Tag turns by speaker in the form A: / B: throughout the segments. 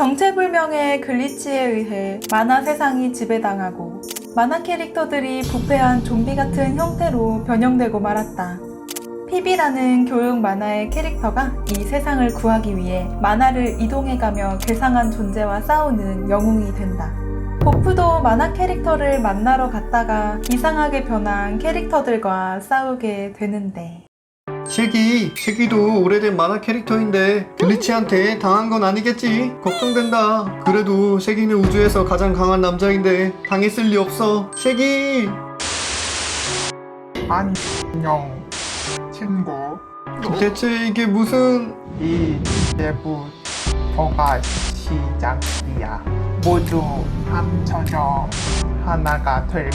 A: 정체불명의 글리치에 의해 만화 세상이 지배당하고 만화 캐릭터들이 부패한 좀비 같은 형태로 변형되고 말았다. 피비라는 교육 만화의 캐릭터가 이 세상을 구하기 위해 만화를 이동해가며 괴상한 존재와 싸우는 영웅이 된다. 보프도 만화 캐릭터를 만나러 갔다가 이상하게 변한 캐릭터들과 싸우게 되는데
B: 쉐기, 쉐기도 오래된 만화 캐릭터인데 글리치한테 당한 건 아니겠지? 걱정된다. 그래도 쉐기는 우주에서 가장 강한 남자인데 당했을 리 없어. 쉐기!
C: 안녕 친구
B: 대체 이게 무슨...
C: 이제부터가 시작이야 모두 합쳐져 하나가 될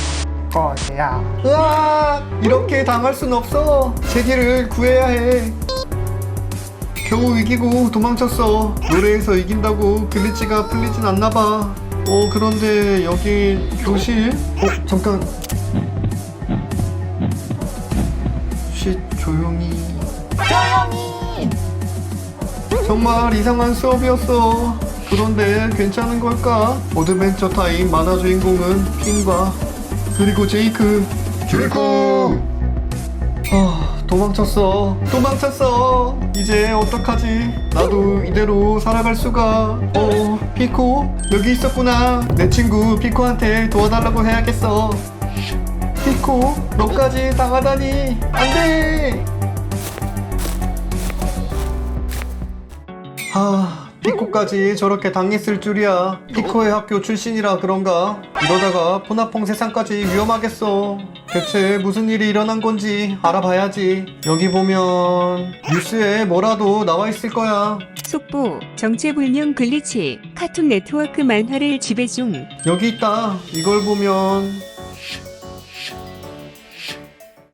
C: 거야
B: 으악! 이렇게 당할 순 없어. 쉐기를 구해야 해. 겨우 이기고 도망쳤어. 노래에서 이긴다고 글리치가 풀리진 않나 봐. 어, 그런데 여기 교실? 어, 잠깐. 쉿, 조용히.
A: 조용히!
B: 정말 이상한 수업이었어. 그런데 괜찮은 걸까? 어드벤처 타임 만화 주인공은 핀과 그리고 제이크. 제이크! 아, 도망쳤어. 도망쳤어. 이제 어떡하지? 나도 이대로 살아갈 수가. 어, 피코? 여기 있었구나. 내 친구 피코한테 도와달라고 해야겠어. 피코, 너까지 당하다니. 안 돼! 아, 피코까지 저렇게 당했을 줄이야. 피코의 학교 출신이라 그런가? 이러다가 포나퐁 세상까지 위험하겠어. 대체 무슨 일이 일어난 건지 알아봐야지. 여기 보면 뉴스에 뭐라도 나와 있을 거야.
D: 속보 정체불명 글리치 카툰 네트워크 만화를 지배 중
B: 여기 있다. 이걸 보면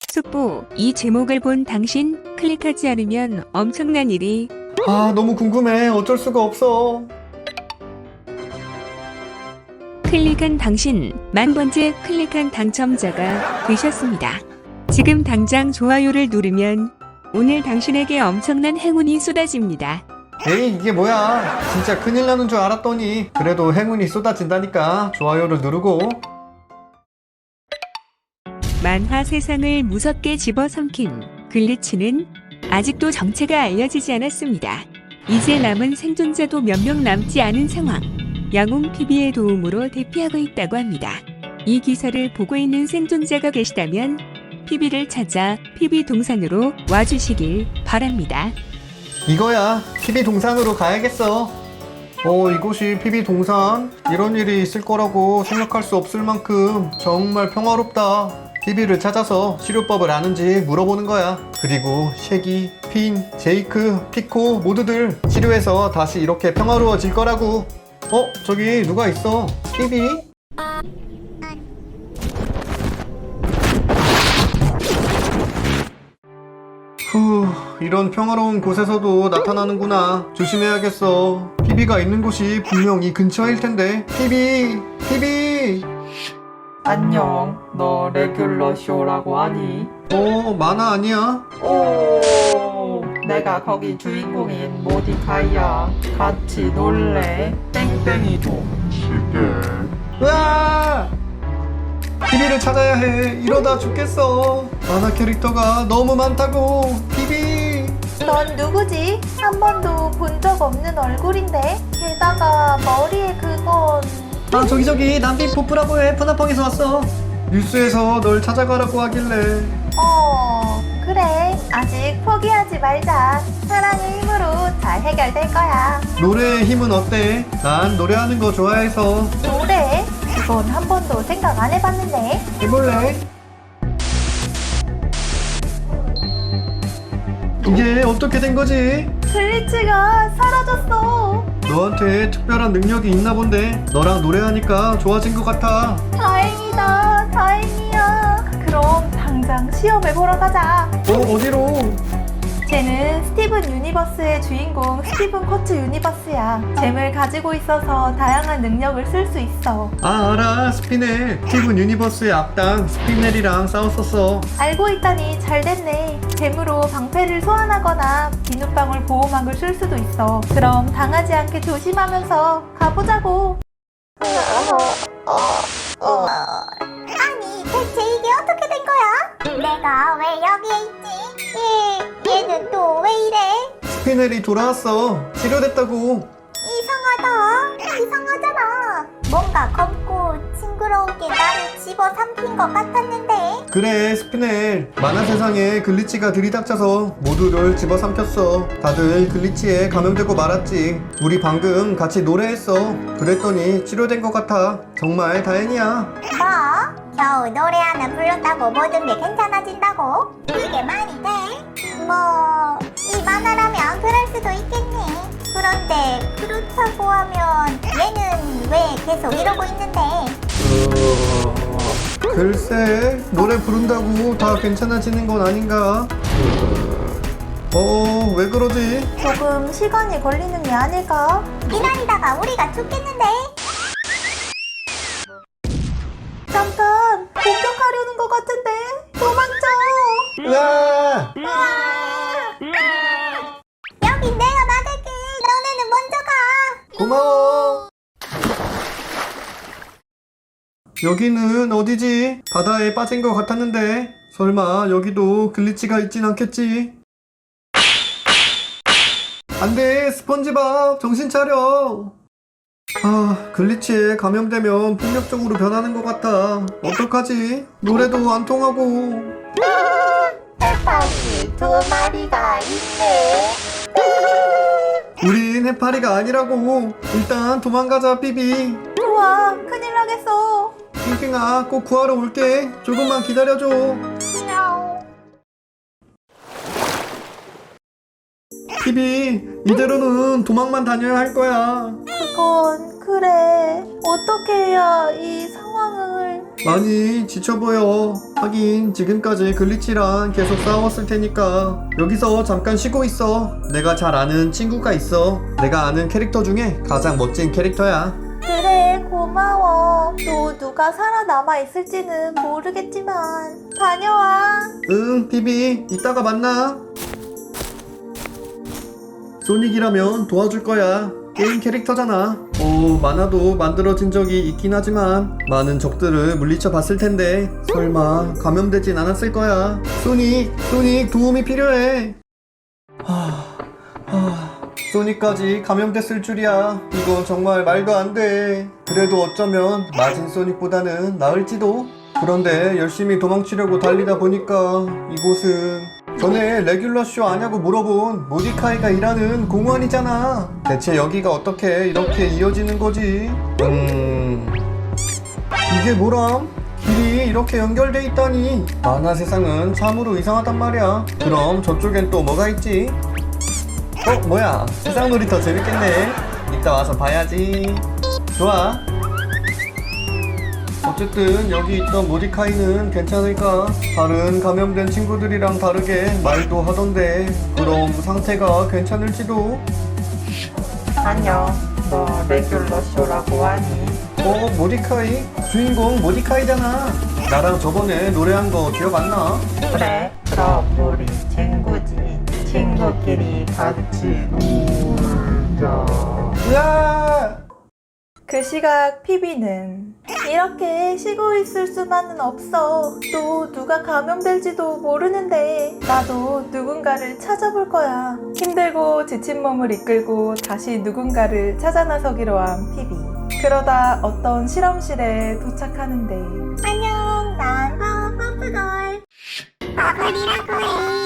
D: 속보 이 제목을 본 당신 클릭하지 않으면 엄청난 일이
B: 아, 너무 궁금해. 어쩔 수가 없어.
D: 클릭한 당신 만 번째 클릭한 당첨자가 되셨습니다. 지금 당장 좋아요를 누르면 오늘 당신에게 엄청난 행운이 쏟아집니다.
B: 에이, 이게 뭐야. 진짜 큰일 나는 줄 알았더니 그래도 행운이 쏟아진다니까. 좋아요를 누르고
D: 만화 세상을 무섭게 집어삼킨 글리치는 아직도 정체가 알려지지 않았습니다. 이제 남은 생존자도 몇 명 남지 않은 상황. 양홍 PB의 도움으로 대피하고 있다고 합니다. 이 기사를 보고 있는 생존자가 계시다면 PB를 찾아 PB 동산으로 와주시길 바랍니다.
B: 이거야. PB 동산으로 가야겠어. 어, 이곳이 PB 동산? 이런 일이 있을 거라고 생각할 수 없을 만큼 정말 평화롭다. PB를 찾아서 치료법을 아는지 물어보는 거야. 그리고 쉐기, 핀, 제이크, 피코 모두들 치료해서 다시 이렇게 평화로워질 거라고. 어, 저기 누가 있어? PB? 후, 이런 평화로운 곳에서도 나타나는구나. 조심해야겠어. 피비가 있는 곳이 분명 이 근처일 텐데. 피비, 피비.
A: 안녕, 너 레귤러 쇼라고 하니?
B: 어, 만화 아니야?
A: 오, 내가 거기 주인공인 모디카이야. 같이 놀래. 땡땡이도.
B: 으아! 피비를 찾아야 해. 이러다 죽겠어. 만화 캐릭터가 너무 많다고. 피비.
E: 넌 누구지? 한 번도 본 적 없는 얼굴인데? 게다가 머리에 그건...
B: 아, 저기 저기 남비 포프라고 해. 푸나펑에서 왔어. 뉴스에서 널 찾아가라고 하길래.
E: 어... 그래 아직 포기하지 말자 사랑의 힘으로 잘 해결될 거야
B: 노래의 힘은 어때? 난 노래하는 거 좋아해서
E: 노래? 그건 한 번도 생각 안 해봤는데
B: 해볼래? 이게 어떻게 된 거지?
E: 글리치가 사라졌어
B: 너한테 특별한 능력이 있나 본데. 너랑 노래하니까 좋아진 것 같아.
E: 다행이다. 다행이야. 그럼 당장 시험을 보러 가자.
B: 어 어디로?
E: 쟤는 스티븐 유니버스 유니버스의 주인공 스티븐 코츠 유니버스야. 잼을 가지고 있어서 다양한 능력을 쓸 수 있어.
B: 아 알아 스피넬 스티븐 유니버스의 악당 스피넬이랑 싸웠었어
E: 알고 있다니 잘 됐네. 잼으로 방패를 소환하거나 비눗방울 보호막을 쓸 수도 있어. 그럼 당하지 않게 조심하면서 가보자고.
B: 스피넬이 돌아왔어. 치료됐다고.
F: 이상하다. 이상하잖아. 뭔가 검고 징그러운 게 나를 집어삼킨 것 같았는데.
B: 그래 스피넬. 만화 세상에 글리치가 들이닥쳐서 모두를 집어삼켰어. 다들 글리치에 감염되고 말았지. 우리 방금 같이 노래했어. 그랬더니 치료된 것 같아. 정말 다행이야.
F: 뭐? 겨우 노래 하나 불렀다고 모든 게 괜찮아진다고? 이게 말이 돼? 뭐... 이 만화라면 그럴 수도 있겠니? 그런데 그렇다고 하면 얘는 왜 계속 이러고 있는데?
B: 글쎄 노래 부른다고 다 괜찮아지는 건 아닌가? 어 왜 그러지?
E: 조금 시간이 걸리는 게 아닐까?
F: 기다리다가 우리가 죽겠는데
B: 고마워. 여기는 어디지? 바다에 빠진 것 같았는데. 설마 여기도 글리치가 있진 않겠지? 안 돼 스펀지밥. 정신 차려. 아 글리치에 감염되면 폭력적으로 변하는 것 같아. 어떡하지? 노래도 안 통하고.
F: 해파리 두 마리가 있네
B: 우린 해파리가 아니라고. 일단 도망가자 삐비.
E: 좋아 큰일 나겠어.
B: 핑핑아 꼭 구하러 올게. 조금만 기다려줘. 피비 이대로는 도망만 다녀야 할 거야.
E: 그건 그래. 어떻게 해야 이 상황을
B: 많이 지쳐 보여. 하긴 지금까지 글리치랑 계속 싸웠을 테니까. 여기서 잠깐 쉬고 있어. 내가 잘 아는 친구가 있어. 내가 아는 캐릭터 중에 가장 멋진 캐릭터야.
E: 그래 고마워. 또 누가 살아남아 있을지는 모르겠지만. 다녀와.
B: 응 피비. 이따가 만나. 소닉이라면 도와줄 거야 게임 캐릭터잖아. 오 만화도 만들어진 적이 있긴 하지만 많은 적들을 물리쳐 봤을 텐데 설마 감염되진 않았을 거야. 소닉 소닉 도움이 필요해. 하... 하... 소닉까지 감염됐을 줄이야. 이건 정말 말도 안 돼. 그래도 어쩌면 맞은 소닉보다는 나을지도. 그런데 열심히 도망치려고 달리다 보니까 이곳은 전에 레귤러 쇼 아냐고 물어본 모디카이가 일하는 공원이잖아. 대체 여기가 어떻게 이렇게 이어지는 거지? 음... 이게 뭐람? 길이 이렇게 연결돼 있다니 만화 세상은 참으로 이상하단 말이야 그럼 저쪽엔 또 뭐가 있지? 어 뭐야 세상 놀이 더 재밌겠네 이따 와서 봐야지 좋아 어쨌든 여기 있던 모디카이는 괜찮을까? 다른 감염된 친구들이랑 다르게 말도 하던데 그럼 상태가 괜찮을지도?
A: 안녕. 너 레귤러 쇼라고 하니?
B: 어 모디카이? 주인공 모디카이잖아 나랑 저번에 노래한 거 기억 안 나?
A: 그래. 그럼 우리 친구지. 친구끼리 같이
B: 으아!
E: 그 시각 피비는 이렇게 쉬고 있을 수만은 없어. 또 누가 감염될지도 모르는데 나도 누군가를 찾아볼 거야. 힘들고 지친 몸을 이끌고 다시 누군가를 찾아 나서기로 한 피비. 그러다 어떤 실험실에 도착하는데
F: 안녕 난 파워퍼프걸 버블이라고 해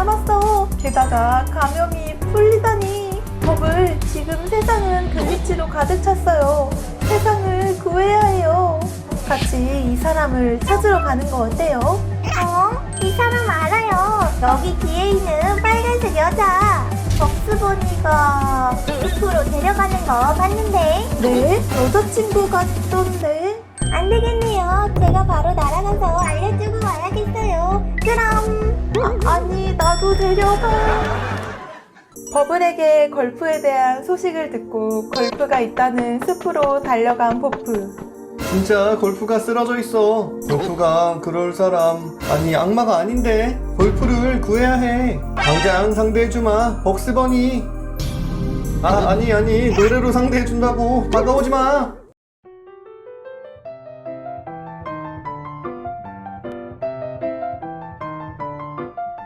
E: 남았어. 게다가 감염이 풀리다니. 법을 지금 세상은 글리치로 가득 찼어요. 세상을 구해야 해요. 같이 이 사람을 찾으러 가는 거 어때요?
F: 어? 이 사람 알아요 여기 뒤에 있는 빨간색 여자 벅스버니가 숲으로 데려가는 거 봤는데
E: 네? 여자친구가 있던데?
F: 안 되겠네요. 제가 바로 날아가서 알려주고
E: 아, 아니, 나도 데려가. 버블에게 걸프에 대한 소식을 듣고 걸프가 있다는 숲으로 달려간 포프.
B: 진짜 골프가 쓰러져 있어. 골프가 그럴 사람 아니 악마가 아닌데 골프를 구해야 해. 당장 상대해주마 벅스버니. 아 아니 아니 노래로 상대해준다고 다가오지 마.